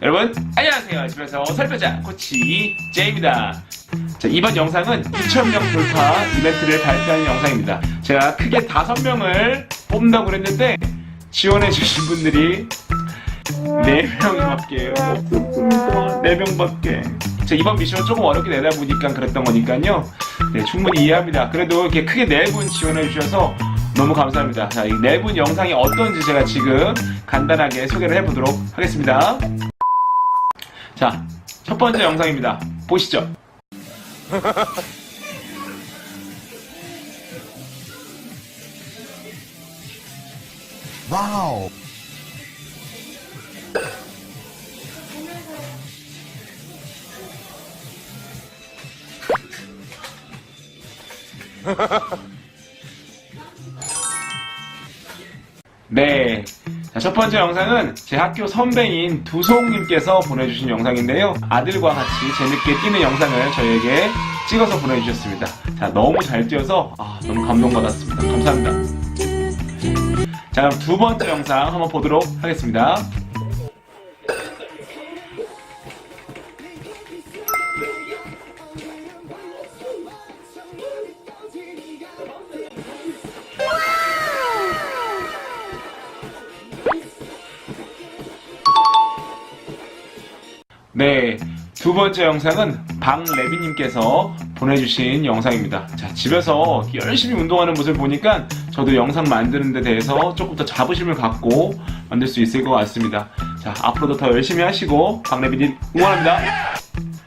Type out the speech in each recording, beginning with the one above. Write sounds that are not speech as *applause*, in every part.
여러분 안녕하세요. 집에서 살펴자 코치 제이입니다. 자, 이번 영상은 2,000명 돌파 이벤트를 발표하는 영상입니다. 제가 크게 5명을 뽑는다고 그랬는데 지원해주신 분들이 4명이밖에 없었습니다. 4명밖에. 자, 이번 미션은 조금 어렵게 내다 보니까 그랬던 거니까요. 네, 충분히 이해합니다. 그래도 이렇게 크게 4분 지원해주셔서 너무 감사합니다. 자, 이 4분 영상이 어떤지 제가 지금 간단하게 소개를 해보도록 하겠습니다 자, 첫 번째 영상입니다. 보시죠. 와우. 네. 자, 첫 번째 영상은 제 학교 선배인 두송님께서 보내주신 영상인데요. 아들과 같이 재밌게 뛰는 영상을 저에게 찍어서 보내주셨습니다. 자, 너무 잘 뛰어서 아, 너무 감동받았습니다. 감사합니다. 자, 그럼 두 번째 영상 한번 보도록 하겠습니다. 네. 두 번째 영상은 박레비님께서 보내주신 영상입니다. 자, 집에서 열심히 운동하는 모습을 보니까 저도 영상 만드는 데 대해서 조금 더 자부심을 갖고 만들 수 있을 것 같습니다. 자, 앞으로도 더 열심히 하시고 박레비님 응원합니다.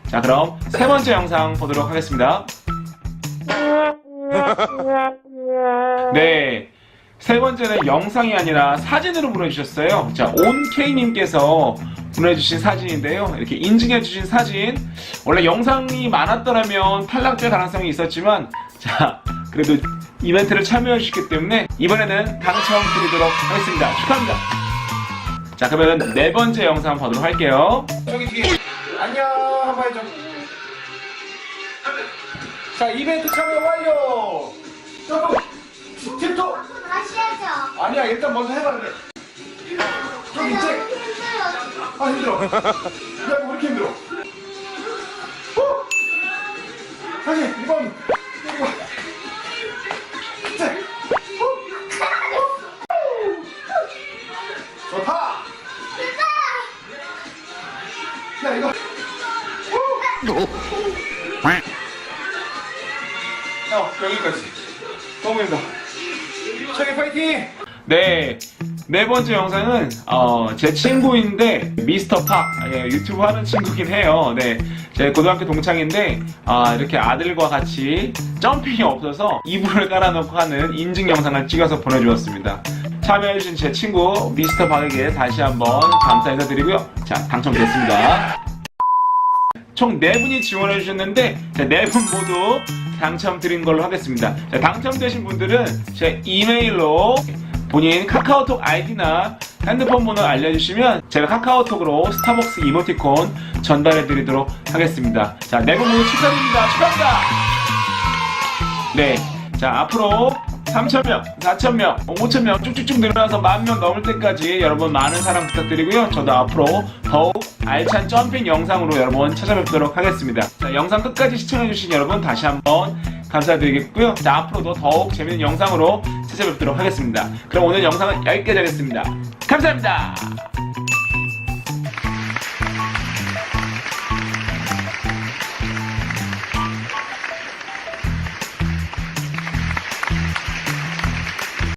자, 그럼 세 번째 영상 보도록 하겠습니다. 네. 세 번째는 영상이 아니라 사진으로 보내주셨어요. 자, 온케이님께서 보내주신 사진인데요. 이렇게 인증해주신 사진. 원래 영상이 많았더라면 탈락될 가능성이 있었지만, 자, 그래도 이벤트를 참여해주셨기 때문에 이번에는 당첨 드리도록 하겠습니다. 축하합니다. 자, 그러면 네 번째 영상 보도록 할게요. 저기 뒤에 안녕 한번 해줘 자 이벤트 참여 완료 점프 팁톱 다시 하죠. 아니야 일단 먼저 해봐 그래 저기 있지? 아 힘들어 *laughs* 야왜 이렇게 힘들어 후! 다시 이번 이거 자, 후! 좋다 야 이거 후! 어 여기까지 너무 힘들어 저기 파이팅 네. 네 번째 영상은 어, 제 친구인데 미스터 팍 예, 유튜브 하는 친구긴 해요. 네, 제 고등학교 동창인데 아, 이렇게 아들과 같이 점핑이 없어서 이불을 깔아놓고 하는 인증 영상을 찍어서 보내주었습니다. 참여해주신 제 친구 미스터 박에게 다시 한번 감사 인사드리고요. 자, 당첨됐습니다. 총 4분이 지원해 주셨는데 4분 모두 당첨 드린 걸로 하겠습니다. 자, 당첨되신 분들은 제 이메일로 본인 카카오톡 아이디나 핸드폰 번호 알려주시면 제가 카카오톡으로 스타벅스 이모티콘 전달해 드리도록 하겠습니다. 자, 4분 모두 축하드립니다. 축하합니다. 네. 자, 앞으로 3,000명, 4,000명, 5,000명 쭉쭉쭉 늘어나서 만 명 넘을 때까지 여러분 많은 사랑 부탁드리고요. 저도 앞으로 더욱 알찬 점핑 영상으로 여러분 찾아뵙도록 하겠습니다. 자, 영상 끝까지 시청해주신 여러분 다시 한번 감사드리겠고요. 자, 앞으로도 더욱 재밌는 영상으로 찾아뵙도록 하겠습니다. 그럼 오늘 영상은 여기까지 하겠습니다. 감사합니다.